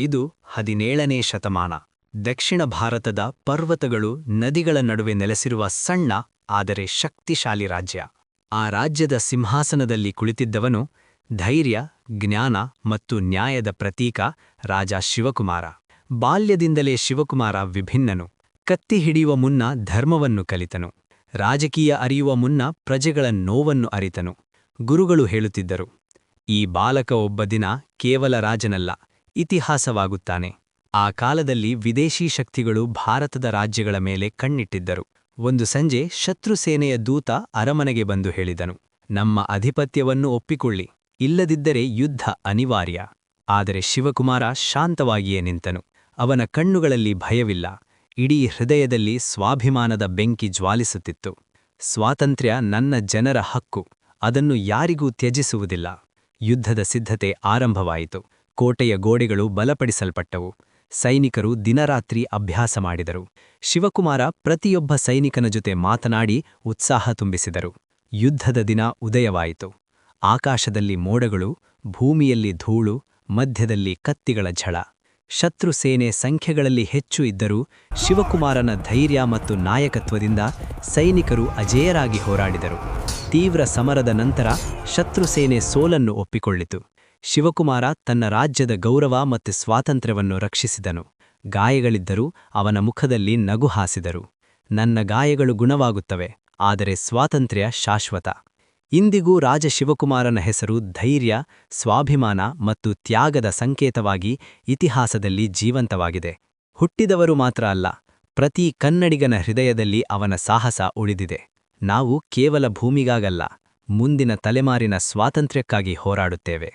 ಇದು ಹದಿನೇಳನೇ ಶತಮಾನ. ದಕ್ಷಿಣ ಭಾರತದ ಪರ್ವತಗಳು ನದಿಗಳ ನಡುವೆ ನೆಲೆಸಿರುವ ಸಣ್ಣ, ಆದರೆ ಶಕ್ತಿಶಾಲಿ ರಾಜ್ಯ. ಆ ರಾಜ್ಯದ ಸಿಂಹಾಸನದಲ್ಲಿ ಕುಳಿತಿದ್ದವನು ಧೈರ್ಯ, ಜ್ಞಾನ ಮತ್ತು ನ್ಯಾಯದ ಪ್ರತೀಕ ರಾಜ ಶಿವಕುಮಾರ. ಬಾಲ್ಯದಿಂದಲೇ ಶಿವಕುಮಾರ ವಿಭಿನ್ನನು. ಕತ್ತಿ ಹಿಡಿಯುವ ಮುನ್ನ ಧರ್ಮವನ್ನು ಕಲಿತನು. ರಾಜಕೀಯ ಅರಿಯುವ ಮುನ್ನ ಪ್ರಜೆಗಳ ನೋವನ್ನು ಅರಿತನು. ಗುರುಗಳು ಹೇಳುತ್ತಿದ್ದರು, ಈ ಬಾಲಕ ಒಬ್ಬ ದಿನ ಕೇವಲ ರಾಜನಲ್ಲ ಇತಿಹಾಸವಾಗುತ್ತಾನೆ. ಆ ಕಾಲದಲ್ಲಿ ವಿದೇಶಿ ಶಕ್ತಿಗಳು ಭಾರತದ ರಾಜ್ಯಗಳ ಮೇಲೆ ಕಣ್ಣಿಟ್ಟಿದ್ದರು. ಒಂದು ಸಂಜೆ ಶತ್ರುಸೇನೆಯ ದೂತ ಅರಮನೆಗೆ ಬಂದು ಹೇಳಿದನು, ನಮ್ಮ ಅಧಿಪತ್ಯವನ್ನು ಒಪ್ಪಿಕೊಳ್ಳಿ, ಇಲ್ಲದಿದ್ದರೆ ಯುದ್ಧ ಅನಿವಾರ್ಯ. ಆದರೆ ಶಿವಕುಮಾರ ಶಾಂತವಾಗಿಯೇ ನಿಂತನು. ಅವನ ಕಣ್ಣುಗಳಲ್ಲಿ ಭಯವಿಲ್ಲ, ಇಡೀ ಹೃದಯದಲ್ಲಿ ಸ್ವಾಭಿಮಾನದ ಬೆಂಕಿ ಜ್ವಾಲಿಸುತ್ತಿತ್ತು. ಸ್ವಾತಂತ್ರ್ಯ ನನ್ನ ಜನರ ಹಕ್ಕು, ಅದನ್ನು ಯಾರಿಗೂ ತ್ಯಜಿಸುವುದಿಲ್ಲ. ಯುದ್ಧದ ಸಿದ್ಧತೆ ಆರಂಭವಾಯಿತು. ಕೋಟೆಯ ಗೋಡೆಗಳು ಬಲಪಡಿಸಲ್ಪಟ್ಟವು. ಸೈನಿಕರು ದಿನರಾತ್ರಿ ಅಭ್ಯಾಸ ಮಾಡಿದರು. ಶಿವಕುಮಾರ ಪ್ರತಿಯೊಬ್ಬ ಸೈನಿಕನ ಜೊತೆ ಮಾತನಾಡಿ ಉತ್ಸಾಹ ತುಂಬಿಸಿದರು. ಯುದ್ಧದ ದಿನ ಉದಯವಾಯಿತು. ಆಕಾಶದಲ್ಲಿ ಮೋಡಗಳು, ಭೂಮಿಯಲ್ಲಿ ಧೂಳು, ಮಧ್ಯದಲ್ಲಿ ಕತ್ತಿಗಳ ಝಳ. ಶತ್ರು ಸೇನೆ ಸಂಖ್ಯೆಗಳಲ್ಲಿ ಹೆಚ್ಚು ಇದ್ದರೂ ಶಿವಕುಮಾರನ ಧೈರ್ಯ ಮತ್ತು ನಾಯಕತ್ವದಿಂದ ಸೈನಿಕರು ಅಜೇಯರಾಗಿ ಹೋರಾಡಿದರು. ತೀವ್ರ ಸಮರದ ನಂತರ ಶತ್ರು ಸೇನೆ ಸೋಲನ್ನು ಒಪ್ಪಿಕೊಳ್ಳಿತು. ಶಿವಕುಮಾರ ತನ್ನ ರಾಜ್ಯದ ಗೌರವ ಮತ್ತು ಸ್ವಾತಂತ್ರ್ಯವನ್ನು ರಕ್ಷಿಸಿದನು. ಗಾಯಗಳಿದ್ದರೂ ಅವನ ಮುಖದಲ್ಲಿ ನಗು ಹಾಸಿದರು. ನನ್ನ ಗಾಯಗಳು ಗುಣವಾಗುತ್ತವೆ, ಆದರೆ ಸ್ವಾತಂತ್ರ್ಯ ಶಾಶ್ವತ. ಇಂದಿಗೂ ರಾಜ ಶಿವಕುಮಾರನ ಹೆಸರು ಧೈರ್ಯ, ಸ್ವಾಭಿಮಾನ ಮತ್ತು ತ್ಯಾಗದ ಸಂಕೇತವಾಗಿ ಇತಿಹಾಸದಲ್ಲಿ ಜೀವಂತವಾಗಿದೆ. ಹುಟ್ಟಿದವರು ಮಾತ್ರ ಅಲ್ಲ, ಪ್ರತಿ ಕನ್ನಡಿಗನ ಹೃದಯದಲ್ಲಿ ಅವನ ಸಾಹಸ ಉಳಿದಿದೆ. ನಾವು ಕೇವಲ ಭೂಮಿಗಾಗಲ್ಲ, ಮುಂದಿನ ತಲೆಮಾರಿನ ಸ್ವಾತಂತ್ರ್ಯಕ್ಕಾಗಿ ಹೋರಾಡುತ್ತೇವೆ.